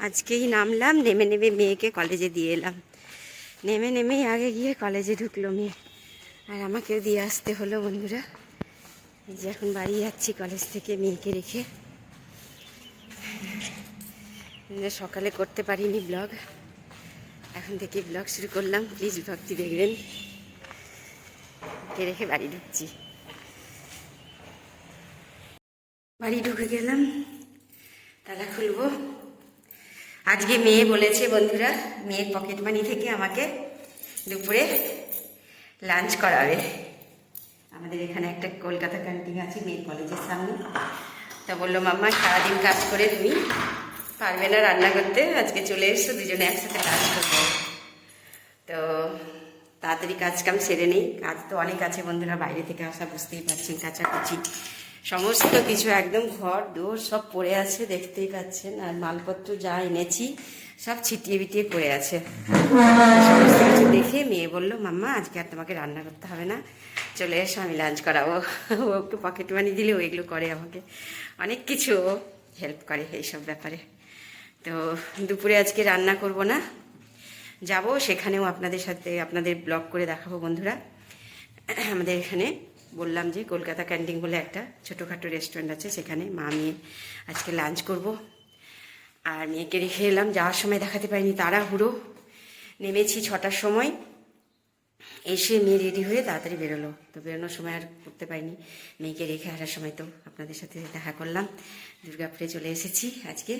আজকেই নামলাম, নেমে নেমে মেয়েকে কলেজে দিয়ে এলাম। নেমে নেমেই আগে গিয়ে কলেজে ঢুকলো মেয়ে। আর আমাকেও দিয়ে আসতে হলো বন্ধুরা। এই যে এখন বাড়ি যাচ্ছি কলেজ থেকে মেয়েকে রেখে। সকালে করতে পারিনি ব্লগ এখন থেকে ব্লগ শুরু করলাম। প্লিজ ভক্তি দেখবেন। রেখে বাড়ি ঢুকছি। বাড়ি ঢুকে গেলাম। তালা খুলবো। আজকে মেয়ে বলেছে, বন্ধুরা, মেয়ের পকেট মানি থেকে আমাকে দুপুরে লাঞ্চ করাবে। আমাদের এখানে একটা কলকাতা ক্যান্টিন আছে, মেয়ের কলেজের সামনে। তা বলল, মাম্মা, সারাদিন কাজ করে তুমি পারবে না রান্না করতে, আজকে চলে এসছো দুজনে একসাথে কাজ করব। তো তাড়াতাড়ি কাজ কাম সেরে নেই। কাজ তো অনেক আছে বন্ধুরা, বাইরে থেকে আসা বুঝতেই পারছেন, কাচাকুচি। সমস্ত কিছু একদম ঘর, দোর সব পড়ে আছে, দেখতেই পাচ্ছেন। আর মালপত্র যা এনেছি, সব ছিটিয়ে বিটিয়ে পড়ে আছে। সমস্ত কিছু দেখে মেয়ে বলল, মাম্মা, আজকে আর তোমাকে রান্না করতে হবে না। চলে এসো, আমি লাঞ্চ করাবো। ও একটু পকেট মানি দিলে ও এগুলো করে আমাকে। অনেক কিছু হেল্প করে এইসব ব্যাপারে। তো দুপুরে আজকে রান্না করব না। যাব সেখানেও আপনাদের সাথে, আপনাদের ব্লগ করে দেখাবো বন্ধুরা। আমাদের এখানে বললাম যে কলকাতা ক্যান্টিন বলে একটা ছোটোখাটো রেস্টুরেন্ট আছে, সেখানে মা মেয়ে আজকে লাঞ্চ করব। আর মেয়েকে রেখে এলাম, যাওয়ার সময় দেখাতে পারিনি, তাড়াহুড়ো। নেমেছি ছটার সময়, এসে মেয়ে রেডি হয়ে তাড়াতাড়ি বেরোলো। তো বেরোনোর সময় আর করতে পারিনি, মেয়েকে রেখে আসার সময় তো আপনাদের সাথে দেখা করলাম। দুর্গাপুরে চলে এসেছি আজকে।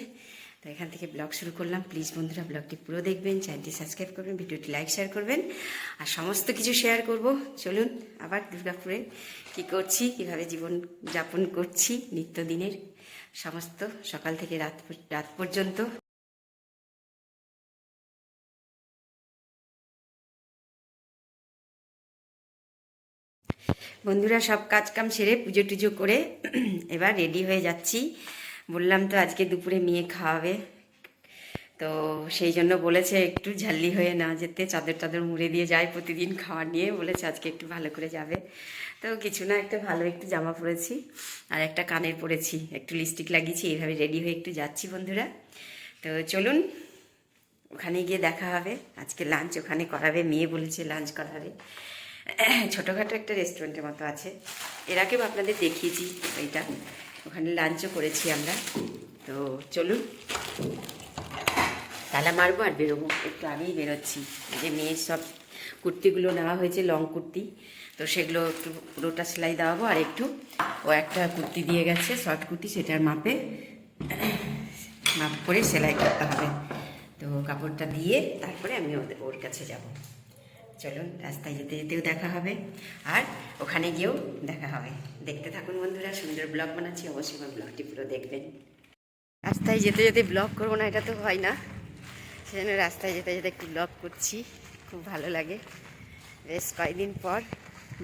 তো এখান থেকে ব্লগ শুরু করলাম। প্লিজ বন্ধুরা, ব্লগটি পুরো দেখবেন চ্যানেলটি সাবস্ক্রাইব করবেন, ভিডিওটি লাইক শেয়ার করবেন, আর সমস্ত কিছু শেয়ার করব। চলুন আবার দুর্গাপুরে কি করছি, কীভাবে জীবন যাপন করছি, নিত্যদিনের সমস্ত সকাল থেকে রাত রাত পর্যন্ত। বন্ধুরা, সব কাজ কাম সেরে পুজো টুজো করে এবার রেডি হয়ে যাচ্ছি। বললাম তো আজকে দুপুরে মেয়ে খাওয়াবে। তো সেই জন্য বলেছে একটু ঝাল্লি হয়ে না যেতে, চাদর টাদর মুড়ে দিয়ে যায় প্রতিদিন খাওয়া নিয়ে। বলেছে আজকে একটু ভালো করে যাবে। তো কিছু না, একটা ভালো একটু জামা পরেছি আর একটা কানের পরেছি। একটু লিপস্টিক লাগিয়েছি, এইভাবে রেডি হয়ে একটু যাচ্ছি বন্ধুরা। তো চলুন, ওখানে গিয়ে দেখা হবে। আজকে লাঞ্চ ওখানে করাবে, মেয়ে বলেছে লাঞ্চ করাবে। ছোটোখাটো একটা রেস্টুরেন্টের মতো আছে। এর আগেও আপনাদের দেখিয়েছি ওইটা ওখানে লাঞ্চও করেছি আমরা। তো চলুন। তালা মারবো আর বেরোবো। একটু আগেই বেরোচ্ছি। যে মেয়ের সব কুর্তিগুলো নেওয়া হয়েছে, লং কুর্তি। তো সেগুলো একটু পুরোটা সেলাই দেওয়াবো আর একটু। ও একটা কুর্তি দিয়ে গেছে শর্ট কুর্তি, সেটার মাপে মাপ করে সেলাই করতে হবে। তো কাপড়টা দিয়ে তারপরে আমি ওদের ওর কাছে যাব। চলুন রাস্তায় যেতে যেতেও দেখা হবে। আর ওখানে গিয়েও দেখা হবে। দেখতে থাকুন বন্ধুরা, সুন্দর ব্লগ বানাচ্ছি, অবশ্যই আমার ব্লগটি পুরো দেখবেন। রাস্তায় যেতে যেতে ব্লগ করব না, এটা তো হয় না। সেজন্য রাস্তায় যেতে যেতে একটু ব্লগ করছি, খুব ভালো লাগে। বেশ কয়েকদিন পর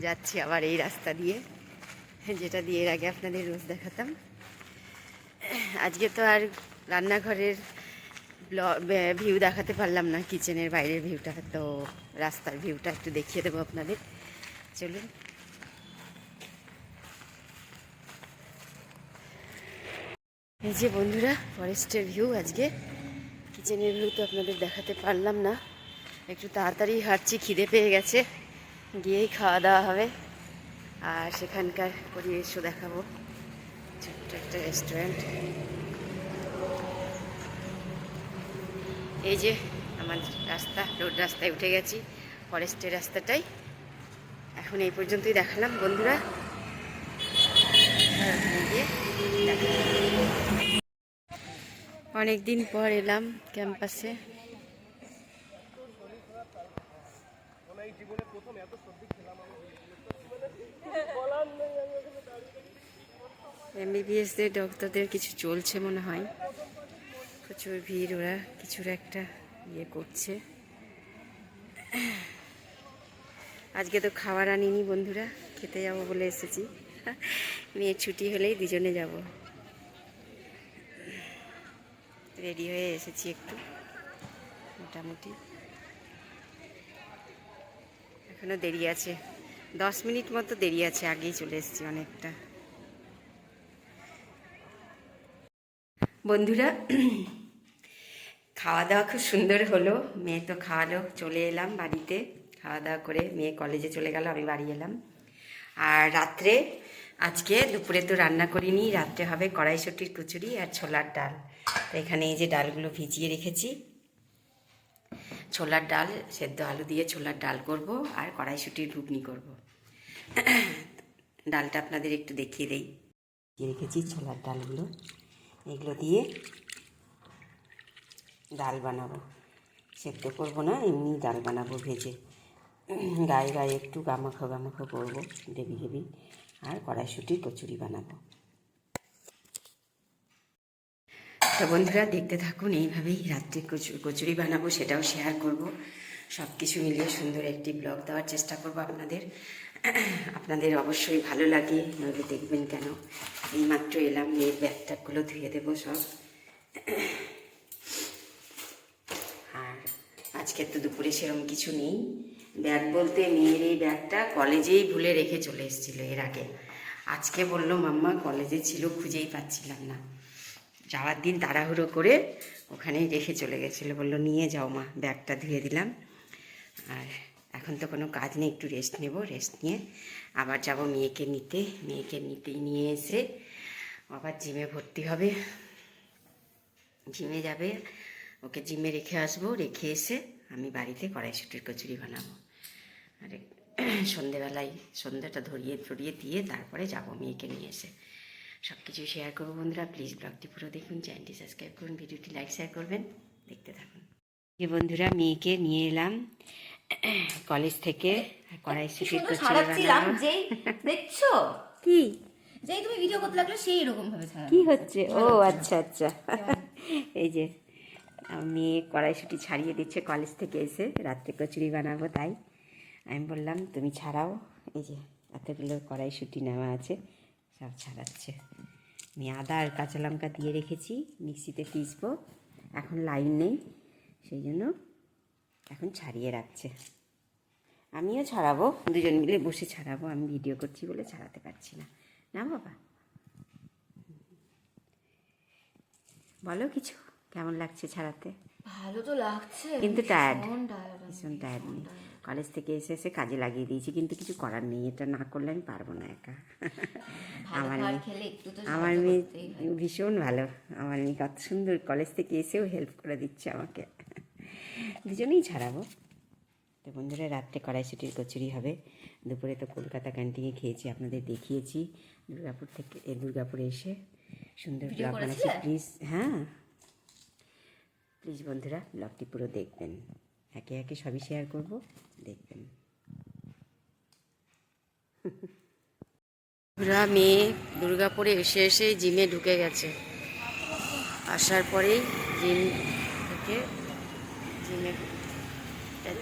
যাচ্ছি আবার এই রাস্তা দিয়ে, যেটা দিয়ে এর আগে আপনাদের রোজ দেখাতাম। আজকে তো আর রান্নাঘরের ভিউ দেখাতে পারলাম না কিচেনের বাইরের ভিউটা তো রাস্তার ভিউটা একটু দেখিয়ে দেবো আপনাদের। চলুন। এই যে বন্ধুরা ফরেস্টের ভিউ আজকে। কিচেনের ভিউ তো আপনাদের দেখাতে পারলাম না। একটু তাড়াতাড়ি হাঁটছি, খিদে পেয়ে গেছে। গিয়েই খাওয়া দাওয়া হবে। আর সেখানকার পরিবেশও দেখাবো। ছোট্ট একটা রেস্টুরেন্ট এই যে আমার রাস্তা, রোড রাস্তায় উঠে গেছি, ফরেস্টের রাস্তাটাই। এখন এই পর্যন্তই দেখালাম, বন্ধুরা। গিয়ে দেখা হবে। পর এলাম ক্যাম্পাসে। এমবিবিএসদের ডক্টরদের কিছু চলছে মনে হয়। প্রচুর ভিড়, ওরা কিছুর একটা ইয়ে করছে। আজকে তো খাবার আনিনি বন্ধুরা, খেতে যাব বলে এসেছি। মেয়ের ছুটি হলেই দুজনে যাব। রেডি হয়ে এসেছি একটু, মোটামুটি। এখনও দেরি আছে। দশ মিনিট মতো দেরি আছে, আগেই চলে এসেছি অনেকটা। বন্ধুরা খাওয়া দাওয়া খুব সুন্দর হলো। মেয়ে তো খাওয়ালো, চলে এলাম বাড়িতে। খাওয়া দাওয়া করে মেয়ে কলেজে চলে গেল, আমি বাড়ি এলাম। আর রাত্রে, আজকে দুপুরে তো রান্না করিনি, রাত্রে হবে কড়াইশুটির কচুরি আর ছোলার ডাল। তো এখানে এই যে ডালগুলো ভিজিয়ে রেখেছি। ছোলার ডাল, সেদ্ধ আলু দিয়ে ছোলার ডাল করব আর কড়াইশুটির ঘুগনি করব। ডালটা আপনাদের একটু দেখিয়ে দেই। রেখেছি ছোলার ডালগুলো। এগুলো দিয়ে ডাল বানাবো। সেদ্ধ করব না, এমনি ডাল বানাবো ভেজে। গায়ে গায়ে একটু গামাখো গামাখো করব, গ্রেভি গ্রেভি। আর কড়াইশুটির কচুরি বানাবো। তো বন্ধুরা, দেখতে থাকুন, এইভাবেই রাত্রে কচু, কচুরি বানাবো, সেটাও শেয়ার করব। সব কিছু মিলিয়ে সুন্দর একটি ব্লগ দেওয়ার চেষ্টা করব আপনাদের। আপনাদের অবশ্যই ভালো লাগে, নইলে দেখবেন কেন? এইমাত্র এলাম মেয়ের ব্যাগটাগুলো ধুয়ে দেবো সব আর আজকে তো দুপুরে সেরকম কিছু নেই। ব্যাগ বলতে মেয়ের এই ব্যাগটা কলেজেই ভুলে রেখে চলে এসেছিল এর আগে। আজকে বলল, মাম্মা, কলেজে ছিল, খুঁজেই পাচ্ছিলাম না। যাওয়ার দিন তাড়াহুড়ো করে ওখানেই রেখে চলে গেছিল। বলল, নিয়ে যাও মা, ব্যাগটা ধুয়ে দিলাম। আর এখন তো কোনো কাজ নেই, একটু রেস্ট নেব রেস্ট নিয়ে আবার যাব মেয়েকে নিতে। মেয়েকে নিতেই নিয়ে এসে আবার জিমে ভর্তি হবে। জিমে যাবে। ওকে জিমে রেখে আসব রেখে এসে আমি বাড়িতে কড়াইশুটির কচুরি বানাবো। আর সন্ধেবেলায় সন্ধ্যাটা ধরিয়ে ধরিয়ে দিয়ে তারপরে যাব মেয়েকে নিয়ে এসে। সব কিছু শেয়ার করব বন্ধুরা প্লিজ ব্লগটি পুরো দেখুন চ্যানেলটি সাবস্ক্রাইব করুন ভিডিওটি লাইক শেয়ার করবেন দেখতে থাকুন। এই বন্ধুরা মেয়েকে নিয়ে এলাম কলেজ থেকে কড়াইশুটির কচুরি বানাবো। যেই দেখছ? কি? যেই তুমি ভিডিও করতে লাগল সেই এরকম ভাবে কি হচ্ছে? ও আচ্ছা আচ্ছা। এই যে মেয়ে কড়াইশুটি ছাড়িয়ে দিচ্ছে কলেজ থেকে এসে। রাত্রে কচুরি বানাবো তাই। আমি বললাম, তুমি ছাড়াও। এই যে এতগুলো কড়াইশুটি নেওয়া আছে, সব ছাড়াচ্ছে। আমি আদা আর কাঁচা লঙ্কা দিয়ে রেখেছি, মিক্সিতে পিসবো। এখন লাইন নেই, সেই জন্য এখন ছাড়িয়ে রাখছে। আমিও ছাড়াবো, দুজন মিলে বসে ছাড়াবো। আমি ভিডিও করছি বলে ছাড়াতে পারছি না। না বাবা। বলো কিছু। কেমন লাগছে ছাড়াতে? ভালো তো লাগছে। কিন্তু টায়ার্ড ভীষণ টায়ার্ড নেই। কলেজ থেকে এসে এসে কাজে লাগিয়ে দিয়েছি কিন্তু কিছু করার নেই। এটা না করলে আমি পারব না একা। আমার আমার মেয়ে ভীষণ ভালো। আমার মেয়ে কত সুন্দর কলেজ থেকে এসেও হেল্প করে দিচ্ছে আমাকে। দুজনেই ছাড়াবো। তো বন্ধুরা রাত্রে কড়াইশুটির কচুরি হবে। দুপুরে তো কলকাতা ক্যান্টিনে খেয়েছি আপনাদের দেখিয়েছি। দুর্গাপুর থেকে এ দুর্গাপুরে এসে সুন্দর ব্লগ বানাচ্ছি। প্লিজ হ্যাঁ। প্লিজ বন্ধুরা ব্লগটি পুরো দেখবেন। একে একে সবই শেয়ার করব, দেখবেন। পুরা মেয়ে দুর্গাপুরে এসে এসে জিমে ঢুকে গেছে। আসার পরেই জিম থেকে জিমে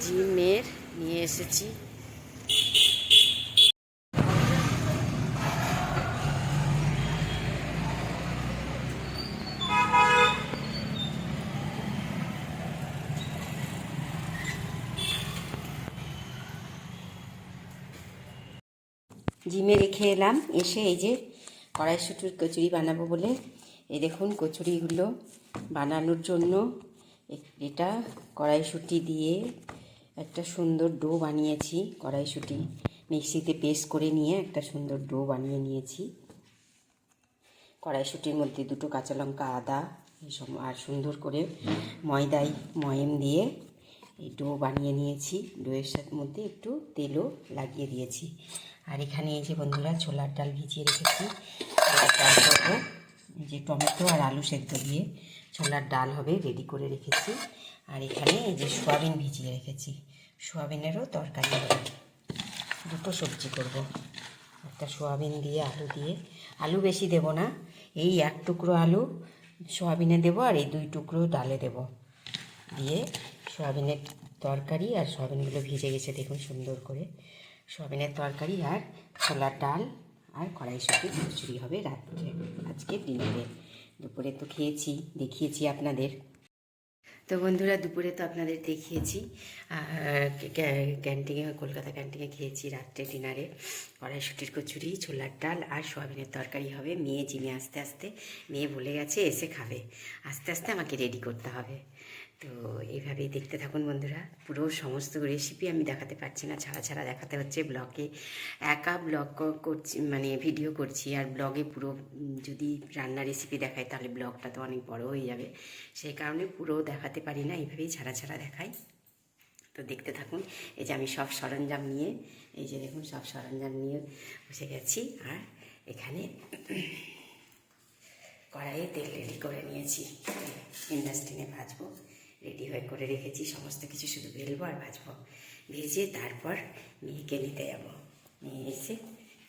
জিম মেয়ের নিয়ে এসেছি। জিমে রেখে এলাম। এসে এই যে কড়াইশুটির কচুরি বানাবো বলে। এই দেখুন কচুরিগুলো বানানোর জন্য এটা কড়াইশুটি দিয়ে একটা সুন্দর ডো বানিয়েছি। কড়াইশুটি মিক্সিতে পেস্ট করে নিয়ে একটা সুন্দর ডো বানিয়ে নিয়েছি। কড়াইশুটির মধ্যে দুটো কাঁচা লঙ্কা, আদা এইসব আর সুন্দর করে ময়দায় ময়েম দিয়ে এই ডো বানিয়ে নিয়েছি। ডোয়ের সাথে মধ্যে একটু তেলও লাগিয়ে দিয়েছি। আর এখানে এই যে বন্ধুরা ছোলার ডাল ভিজিয়ে রেখেছি। ছোলার ডাল করব। এই যে টমেটো আর আলু সেদ্ধ দিয়ে ছোলার ডাল হবে রেডি করে রেখেছি। আর এখানে এই যে সোয়াবিন ভিজিয়ে রেখেছি। সোয়াবিনেরও তরকারি হবে। দুটো সবজি করব। একটা সোয়াবিন দিয়ে আলু দিয়ে। আলু বেশি দেব না। এই এক টুকরো আলু সোয়াবিনে দেব আর এই দুই টুকরো ডালে দেব। দিয়ে সোয়াবিনের তরকারি আর সোয়াবিনগুলো ভিজে গেছে দেখুন সুন্দর করে। সোয়াবিনের তরকারি আর ছোলার ডাল আর কড়াইশুটি খিচুড়ি হবে রাত্রে, আজকে ডিনারে দুপুরে তো খেয়েছি, দেখিয়েছি আপনাদের। তো বন্ধুরা, দুপুরে তো আপনাদের দেখিয়েছি। ক্যান্টিনে, কলকাতা ক্যান্টিনে খেয়েছি রাত্রে ডিনারে। কড়াইশুটির কচুরি ছোলার ডাল আর সোয়াবিনের তরকারি হবে। মেয়ে জিমে আস্তে আস্তে, মেয়ে বলে গেছে এসে খাবে। আস্তে আস্তে আমাকে রেডি করতে হবে। তো এইভাবেই দেখতে থাকুন বন্ধুরা। পুরো সমস্ত রেসিপি আমি দেখাতে পারছি না, ছাড়া ছাড়া দেখাতে হচ্ছে ব্লগে একা ব্লগ করছি মানে ভিডিও করছি আর ব্লগে পুরো, যদি রান্না রেসিপি দেখাই তাহলে ব্লগটা তো অনেক বড় হয়ে যাবে। সেই কারণে পুরো দেখাতে পারি না, এইভাবেই ছাড়া ছাড়া দেখাই। তো দেখতে থাকুন, এই যে আমি সব সরঞ্জাম নিয়ে, এই যে দেখুন সব সরঞ্জাম নিয়ে বসে গেছি। আর এখানে কড়াইয়ে তেল রেডি করে নিয়েছি। ইন্ডাস্ট্রিনে ভাজবো। রেডি হয়ে করে রেখেছি, সমস্ত কিছু শুধু বেলবো আর ভাজবো। ভেজে তারপর মেয়েকে নিতে যাব। মেয়ে এসে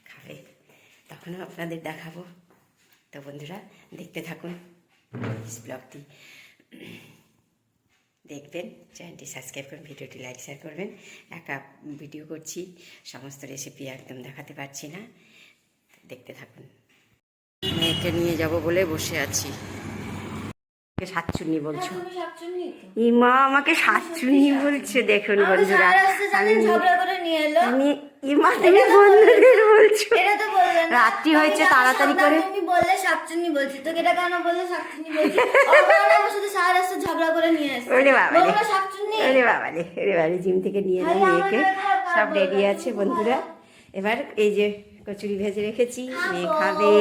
খাবে। তখনও আপনাদের দেখাবো। তো বন্ধুরা, দেখতে থাকুন ব্লগটি। দেখবেন, চ্যানেলটি সাবস্ক্রাইব করুন, ভিডিওটি লাইক, শেয়ার করবেন। একা ভিডিও করছি, সমস্ত রেসিপি একদম দেখাতে পারছি না। দেখতে থাকুন। মেয়েকে নিয়ে যাব বলে বসে আছি। সাতচুন্নি বলছো? তো। ইমা আমাকে সাতচুন্নি বলছে দেখুন বন্ধুরা। আমি ঝগড়া করে নিয়ে এলো। আমি ইমা তুমি বন্ধুদের বলছো। রাত্রি হয়েছে তাড়াতাড়ি করে। তুমি বললে শাকচুন্নি বলছি। তো এটা কেন বললে শাকচুন্নি বলছি? আমার সাথে সারা রাস্তা ঝগড়া করে নিয়ে ওরে বাবা ওরে বাবা রে ওরে বাবা জিম থেকে নিয়ে এলাম মেয়েকে। সব রেডি আছে বন্ধুরা। এবার এই যে কচুরি ভেজে রেখেছি মেয়ে খাবে।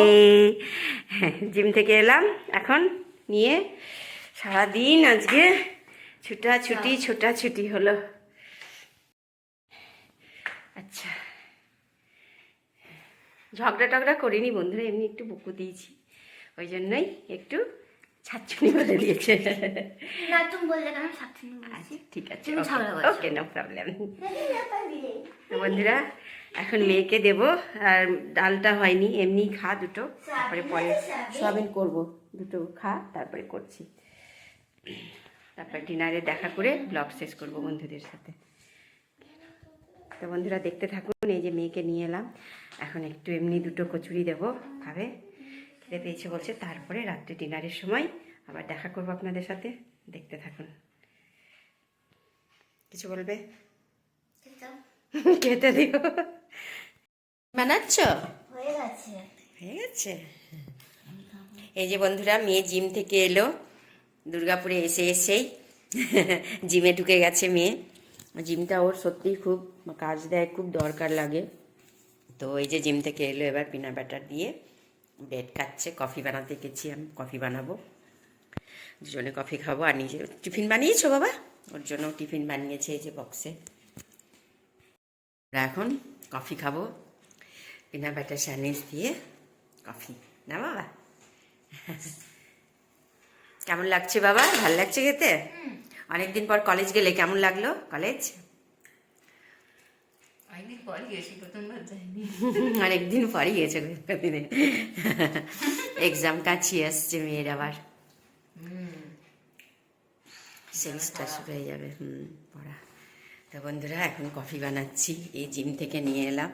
হ্যাঁ, জিম থেকে এলাম এখন নিয়ে সারাদিন আজকে ছুটা ছুটি ছোটা ছুটি হলো। আচ্ছা। ঝগড়া টগড়া করিনি বন্ধুরা এমনি একটু বকু দিয়েছি। ওই জন্যই একটু ছাচ্ছুনি বলে দিয়েছে। না তুমি বললে কেন শাকচুন্নি আচ্ছা ঠিক আছে ওকে নো প্রবলেম বন্ধুরা এখন মেয়েকে দেব আর ডালটা হয়নি এমনি খা দুটো তারপরে পরে সোয়াবিন করব। দুটো খা তারপরে করছি। তারপরে ডিনারে দেখা করে ব্লগ শেষ করব বন্ধুদের সাথে। তো বন্ধুরা দেখতে থাকুন এই যে মেয়েকে নিয়ে এলাম। এখন একটু এমনি দুটো কচুরি দেবো খাবে। খেতে পেয়েছে বলছে তারপরে রাত্রে ডিনারের সময় আবার দেখা করব আপনাদের সাথে। দেখতে থাকুন। কিছু বলবে? খেতে দিও। বানাচ্ছ? হয়ে গেছে। হয়ে গেছে? এই যে বন্ধুরা, মেয়ে জিম থেকে এলো। দুর্গাপুরে এসে এসেই জিমে ঢুকে গেছে মেয়ে। জিমটা ওর সত্যিই খুব কাজ দেয়, খুব দরকার লাগে। তো এই যে জিম থেকে এলো এবার পিনা ব্যাটার দিয়ে। ব্রেড খাচ্ছে, কফি বানাতে গেছি আমি, কফি বানাবো। দুজনে কফি খাব আর নিজে টিফিন বানিয়েছো বাবা? ওর জন্য টিফিন বানিয়েছে এই যে বক্সে এখন কফি খাব। পিনা ব্যাটার স্যান্ডউইচ দিয়ে কফি। না বাবা? কেমন লাগছে বাবা? ভালো লাগছে খেতে? অনেকদিন পর কলেজ গেলে কেমন লাগল কলেজ অনেকদিন পরই গেছে এক্সাম কাছিয়ে আসছে মেয়ের আবার। সেমিস্টার শুরু হয়ে যাবে হুম পড়া। তো বন্ধুরা এখন কফি বানাচ্ছি এই জিম থেকে নিয়ে এলাম।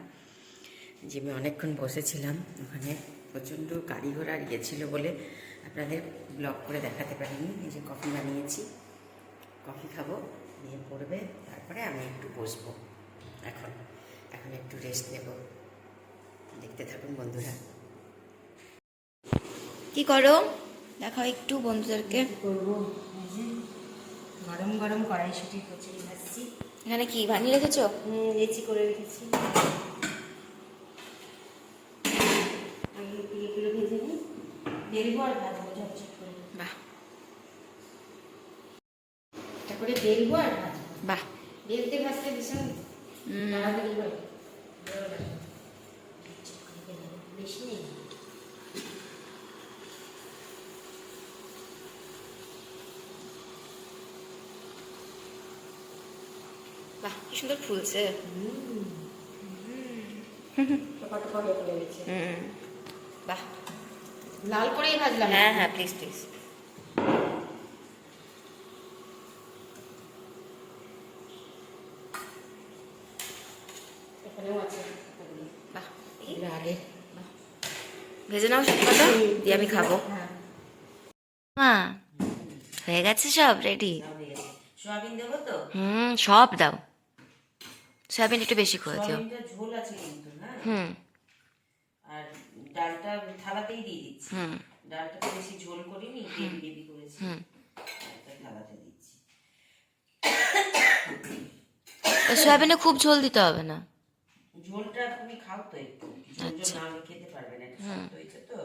জিমে অনেকক্ষণ বসেছিলাম ওখানে। প্রচণ্ড গাড়ি ঘোড়া গিয়েছিল বলে আপনাদের ব্লগ করে দেখাতে পারিনি। এই যে কফি বানিয়েছি। কফি খাব নিয়ে পড়বে তারপরে আমি একটু বসবো। এখন এখন একটু রেস্ট নেব। দেখতে থাকুন বন্ধুরা। কি করো? দেখাও একটু বন্ধুদেরকে। করব? গরম গরম কড়াইশুটি কচুরি ভাজছি। এখানে কি বানিয়ে রেখেছো? লেচি করে রেখেছি আমি এগুলো ভেজে নিই বেলবো আর ভাজবো ঝটঝট করে। বাহ। এটা বেলবো আর ভাজবো। বাহ। বেলতে ভাজতে ভীষণ তাড়াতাড়ি হয় ভালো লাগে। ঝটঝট করে বেলে নেব। বেশি নেই। বাহ কি সুন্দর ফুলছে। বাহ। লাল করেই ভাজলাম। হ্যাঁ হ্যাঁ প্লিজ প্লিজ ভেজে নাও সব কটা দিয়ে আমি খাব। হ্যাঁ। মা হয়ে গেছে সব রেডি সোয়াবিন দেবো তো? হুম সব দাও। সয়াবিন একটু বেশি করে দিও। ঝোল আছে কিন্তু হুম। আর ডালটা থালাতেই দিয়ে দিচ্ছি। ডালটা তো বেশি ঝোল করিনি গ্রেভি গ্রেভি করেছি। ডালটা থালাতে দিচ্ছি। সয়াবিনে খুব ঝোল দিতে হবে না? ঝোলটা তুমি খাও তো একটু। ঝোল আচ্ছা। না খেতে পারবে না এটা শক্ত হয়েছে তো।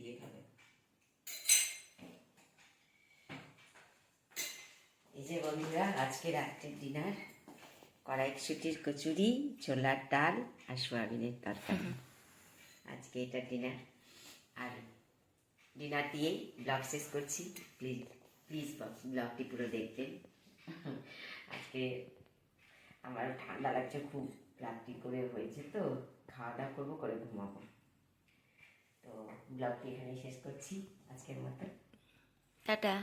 দিয়ে খাবে? এই যে বন্ধুরা আজকে রাত্রের ডিনার। কড়াই কচুরি ছোলার ডাল আর সোয়াবিনের তরকারি। আজকে এটা ডিনার আর ডিনার দিয়েই ব্লগ শেষ করছি। প্লিজ প্লিজ ব্লগটি পুরো দেখবেন। আজকে আমার ঠান্ডা লাগছে খুব। রাত্রি করে হয়েছে তো। খাওয়া দাওয়া করব করে ঘুমাবো। তো ব্লগটি এখানেই শেষ করছি। আজকের মতো। টাটা।